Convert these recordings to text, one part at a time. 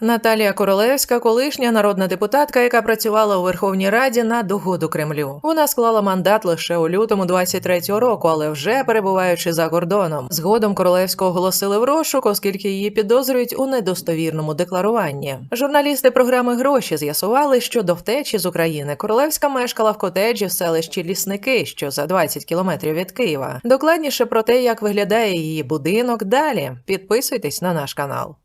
Наталія Королевська, колишня народна депутатка, яка працювала у Верховній Раді на догоду Кремлю. Вона склала мандат лише у лютому 23-го року, але вже перебуваючи за кордоном. Згодом Королевську оголосили в розшук, оскільки її підозрюють у недостовірному декларуванні. Журналісти програми гроші з'ясували, що до втечі з України Королевська мешкала в котеджі в селищі Лісники, що за 20 кілометрів від Києва. Докладніше про те, як виглядає її будинок. Далі підписуйтесь на наш канал.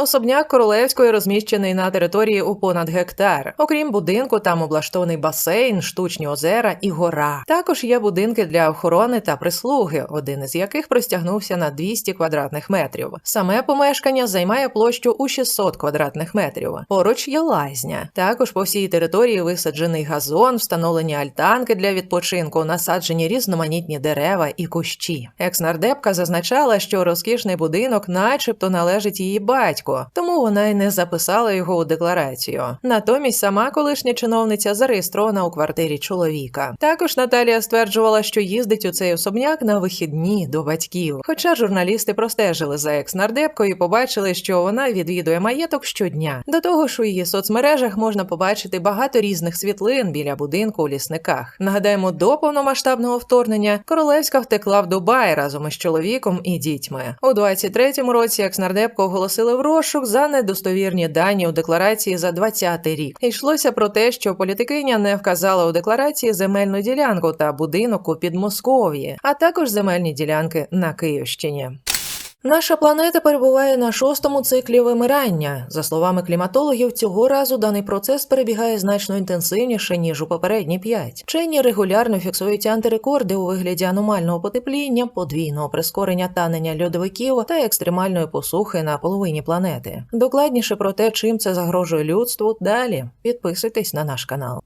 Особняк Королевської розміщений на території у понад гектар. Окрім будинку, там облаштований басейн, штучні озера і гора. Також є будинки для охорони та прислуги, один із яких простягнувся на 200 квадратних метрів. Саме помешкання займає площу у 600 квадратних метрів. Поруч є лазня. Також по всій території висаджений газон, встановлені альтанки для відпочинку, насаджені різноманітні дерева і кущі. Екснардепка зазначала, що розкішний будинок, начебто, належить її батьку тому вона й не записала його у декларацію. Натомість сама колишня чиновниця зареєстрована у квартирі чоловіка. Також Наталія стверджувала, що їздить у цей особняк на вихідні до батьків. Хоча журналісти простежили за екс-нардепкою і побачили, що вона відвідує маєток щодня. До того ж, у її соцмережах можна побачити багато різних світлин біля будинку у лісниках. Нагадаємо, до повномасштабного вторгнення королевська втекла в Дубай разом із чоловіком і дітьми. У 23-му році екс-нардепку оголосили в розшук за недостовірні дані у декларації за 20-й рік. Йшлося про те, що політикиня не вказала у декларації земельну ділянку та будинок у Підмосков'ї, а також земельні ділянки на Київщині. Наша планета перебуває на шостому циклі вимирання. За словами кліматологів, цього разу даний процес перебігає значно інтенсивніше ніж у попередні п'ять. Вчені регулярно фіксують антирекорди у вигляді аномального потепління, подвійного прискорення танення льодовиків та екстремальної посухи на половині планети. Докладніше про те, чим це загрожує людству. Далі підписуйтесь на наш канал.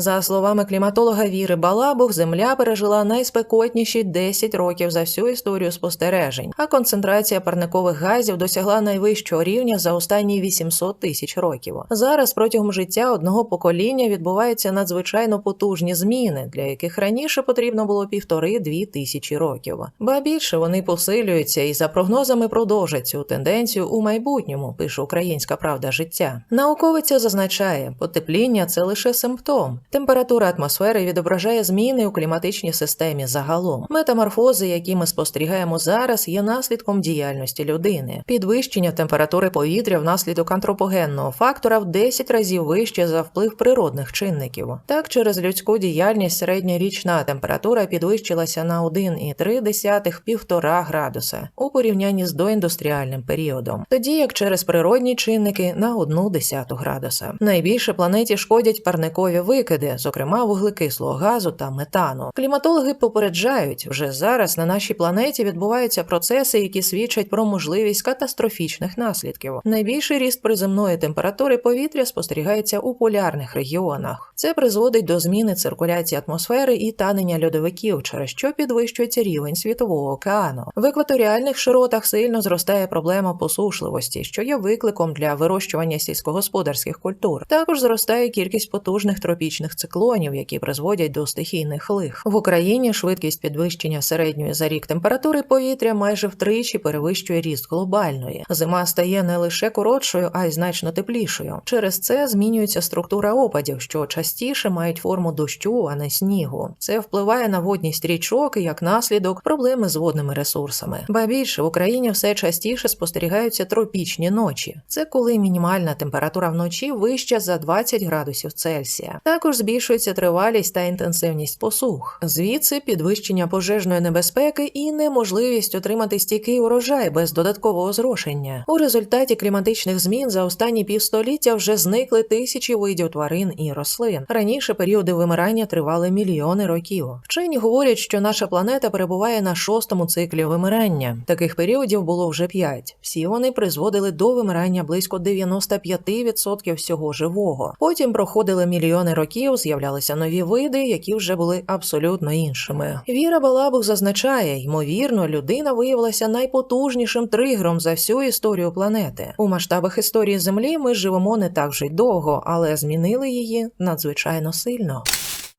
За словами кліматолога Віри Балабух, Земля пережила найспекотніші 10 років за всю історію спостережень, а концентрація парникових газів досягла найвищого рівня за останні 800 тисяч років. Зараз протягом життя одного покоління відбуваються надзвичайно потужні зміни, для яких раніше потрібно було півтори-дві тисячі років. Ба більше вони посилюються і за прогнозами продовжать цю тенденцію у майбутньому. Пише Українська правда життя. Науковиця зазначає, потепління це лише симптом. Температура атмосфери відображає зміни у кліматичній системі загалом. Метаморфози, які ми спостерігаємо зараз, є наслідком діяльності людини. Підвищення температури повітря внаслідок антропогенного фактора в 10 разів вище за вплив природних чинників. Так, через людську діяльність середня річна температура підвищилася на 1,3-1,5 градуса у порівнянні з доіндустріальним періодом, тоді як через природні чинники на 1,1 градуса. Найбільше планеті шкодять парникові викиди викиди, зокрема вуглекислого газу та метану. Кліматологи попереджають, вже зараз на нашій планеті відбуваються процеси, які свідчать про можливість катастрофічних наслідків. Найбільший ріст приземної температури повітря спостерігається у полярних регіонах. Це призводить до зміни циркуляції атмосфери і танення льодовиків, через що підвищується рівень світового океану. В екваторіальних широтах сильно зростає проблема посушливості, що є викликом для вирощування сільськогосподарських культур. Також зростає кількість потужних тропічних циклонів, які призводять до стихійних лих. В Україні швидкість підвищення середньої за рік температури повітря майже втричі перевищує ріст глобальної. Зима стає не лише коротшою, а й значно теплішою. Через це змінюється структура опадів, що частіше мають форму дощу, а не снігу. Це впливає на водність річок і як наслідок проблеми з водними ресурсами. Ба більше в Україні все частіше спостерігаються тропічні ночі. Це коли мінімальна температура вночі вища за 20 градусів Цельсія. Також збільшується тривалість та інтенсивність посух, звідси підвищення пожежної небезпеки і неможливість отримати стійкий урожай без додаткового зрошення. У результаті кліматичних змін за останні півстоліття вже зникли тисячі видів тварин і рослин. Раніше періоди вимирання тривали мільйони років. Вчені говорять, що наша планета перебуває на шостому циклі вимирання. Таких періодів було вже п'ять. Всі вони призводили до вимирання близько 95% всього живого. Потім проходили мільйони років з'являлися нові види, які вже були абсолютно іншими. Віра Балабух зазначає, ймовірно, людина виявилася найпотужнішим тригером за всю історію планети. У масштабах історії Землі ми живемо не так вже довго, але змінили її надзвичайно сильно.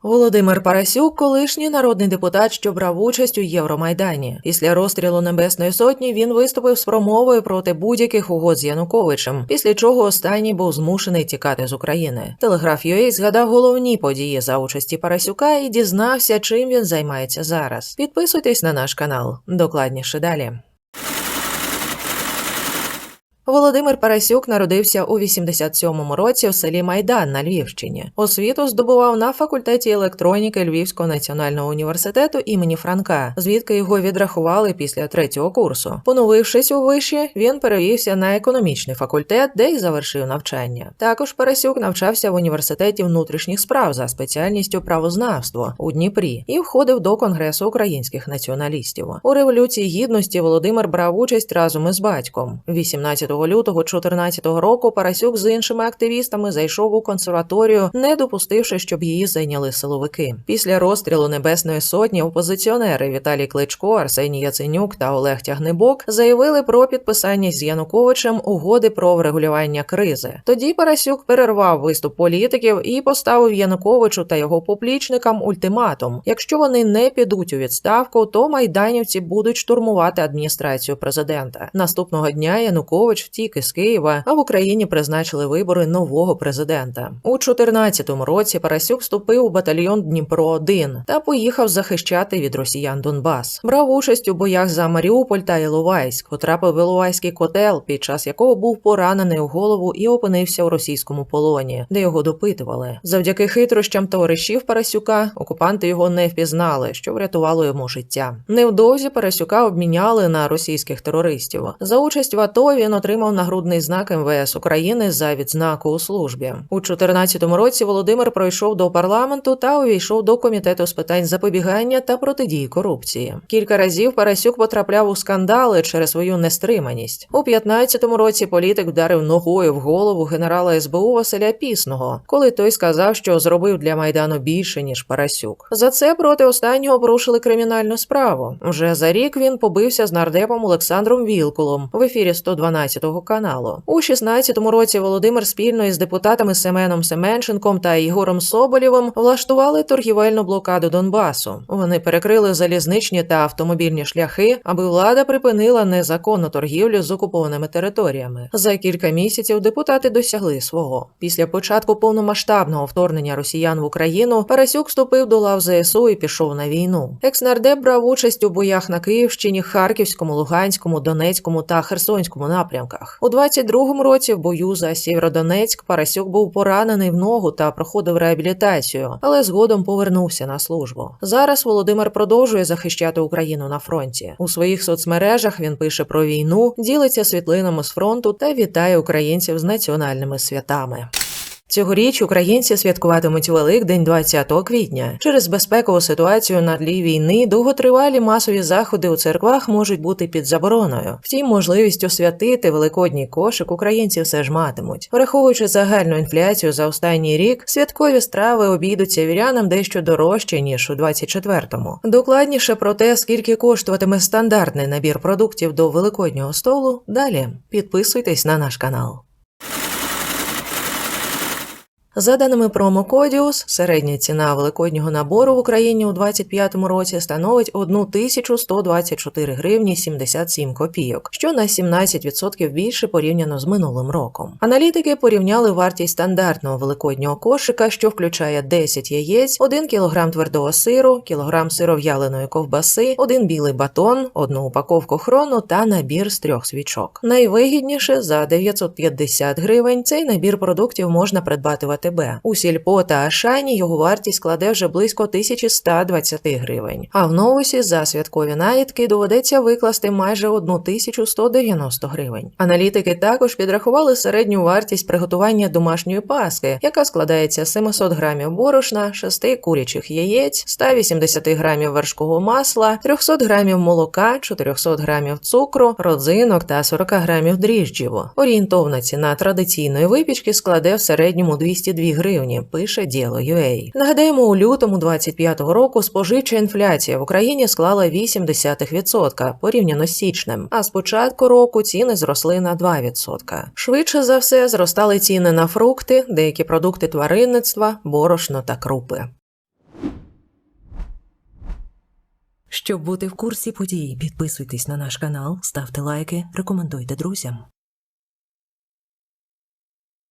Володимир Парасюк, колишній народний депутат, що брав участь у Євромайдані. Після розстрілу Небесної Сотні він виступив з промовою проти будь-яких угод з Януковичем, після чого останній був змушений тікати з України. Телеграф UA згадав головні події за участі Парасюка і дізнався, чим він займається зараз. Підписуйтесь на наш канал. Докладніше далі. Володимир Парасюк народився у 87-му році в селі Майдан на Львівщині. Освіту здобував на факультеті електроніки Львівського національного університету імені Франка, звідки його відрахували після третього курсу. Поновившись у виші, він перевівся на економічний факультет, де й завершив навчання. Також Парасюк навчався в університеті внутрішніх справ за спеціальністю правознавство у Дніпрі і входив до Конгресу українських націоналістів. У революції гідності Володимир брав участь разом із батьком. 18 лютого 2014 року Парасюк з іншими активістами зайшов у консерваторію, не допустивши, щоб її зайняли силовики. Після розстрілу Небесної Сотні опозиціонери Віталій Кличко, Арсеній Яценюк та Олег Тягнебок заявили про підписання з Януковичем угоди про врегулювання кризи. Тоді Парасюк перервав виступ політиків і поставив Януковичу та його поплічникам ультиматум: якщо вони не підуть у відставку, то майданівці будуть штурмувати адміністрацію президента. Наступного дня Янукович втік із Києва, а в Україні призначили вибори нового президента. У 2014 році Парасюк вступив у батальйон Дніпро 1 та поїхав захищати від росіян Донбас. Брав участь у боях за Маріуполь та Іловайськ. Потрапив в Іловайський котел, під час якого був поранений у голову і опинився у російському полоні, де його допитували. Завдяки хитрощам товаришів Парасюка окупанти його не впізнали, що врятувало йому життя. Невдовзі Парасюка обміняли на російських терористів. За участь в АТО він отримав нагрудний знак МВС України за відзнаку у службі. У 2014 році Володимир пройшов до парламенту та увійшов до комітету з питань запобігання та протидії корупції. Кілька разів Парасюк потрапляв у скандали через свою нестриманість. У 2015 році політик вдарив ногою в голову генерала СБУ Василя Пісного, коли той сказав, що зробив для майдану більше ніж Парасюк. За це проти останнього порушили кримінальну справу. Вже за рік він побився з нардепом Олександром Вілкулом в ефірі 112 каналу. У 16-му році Володимир спільно із депутатами Семеном Семенченком та Ігорем Соболєвим влаштували торгівельну блокаду Донбасу. Вони перекрили залізничні та автомобільні шляхи, аби влада припинила незаконну торгівлю з окупованими територіями. За кілька місяців депутати досягли свого. Після початку повномасштабного вторгнення росіян в Україну Парасюк вступив до лав ЗСУ і пішов на війну. Екснардеп брав участь у боях на Київщині, Харківському, Луганському, Донецькому та Херсонському напрямках. У 22-му році в бою за Сєвєродонецьк Парасюк був поранений в ногу та проходив реабілітацію, але згодом повернувся на службу. Зараз Володимир продовжує захищати Україну на фронті. У своїх соцмережах він пише про війну, ділиться світлинами з фронту та вітає українців з національними святами. Цьогоріч українці святкуватимуть Великдень 20 квітня. Через безпекову ситуацію на тлі війни довготривалі масові заходи у церквах можуть бути під забороною. Втім, можливість освятити великодній кошик українці все ж матимуть. Враховуючи загальну інфляцію за останній рік, святкові страви обійдуться вірянам дещо дорожче ніж у 24-му. Докладніше про те, скільки коштуватиме стандартний набір продуктів до великоднього столу. Далі підписуйтесь на наш канал. За даними промокодіус, середня ціна великоднього набору в Україні у 2025 році становить 1124 гривні 77 копійок, що на 17% більше порівняно з минулим роком. Аналітики порівняли вартість стандартного великоднього кошика, що включає 10 яєць, 1 кг твердого сиру, кілограм сиров'яленої ковбаси, 1 білий батон, одну упаковку хрону та набір з трьох свічок. Найвигідніше за 950 гривень цей набір продуктів можна придбати в АТБ. У сільпо та Ашані його вартість складе вже близько 1120 гривень. А в новусі за святкові наїдки доведеться викласти майже 1190 гривень. Аналітики також підрахували середню вартість приготування домашньої паски, яка складається з 700 грамів борошна, 6 курячих яєць, 180 грамів вершкового масла, 300 грамів молока, 400 грамів цукру, родзинок та 40 грамів дріжджів. Орієнтовна ціна традиційної випічки складе в середньому 202 гривні. Пише діло UA. Нагадаємо, у лютому 25-го року споживча інфляція в Україні склала 0,8% порівняно з січнем. А з початку року ціни зросли на 2%. Швидше за все зростали ціни на фрукти, деякі продукти тваринництва, борошно та крупи. Щоб бути в курсі подій, підписуйтесь на наш канал, ставте лайки, рекомендуйте друзям.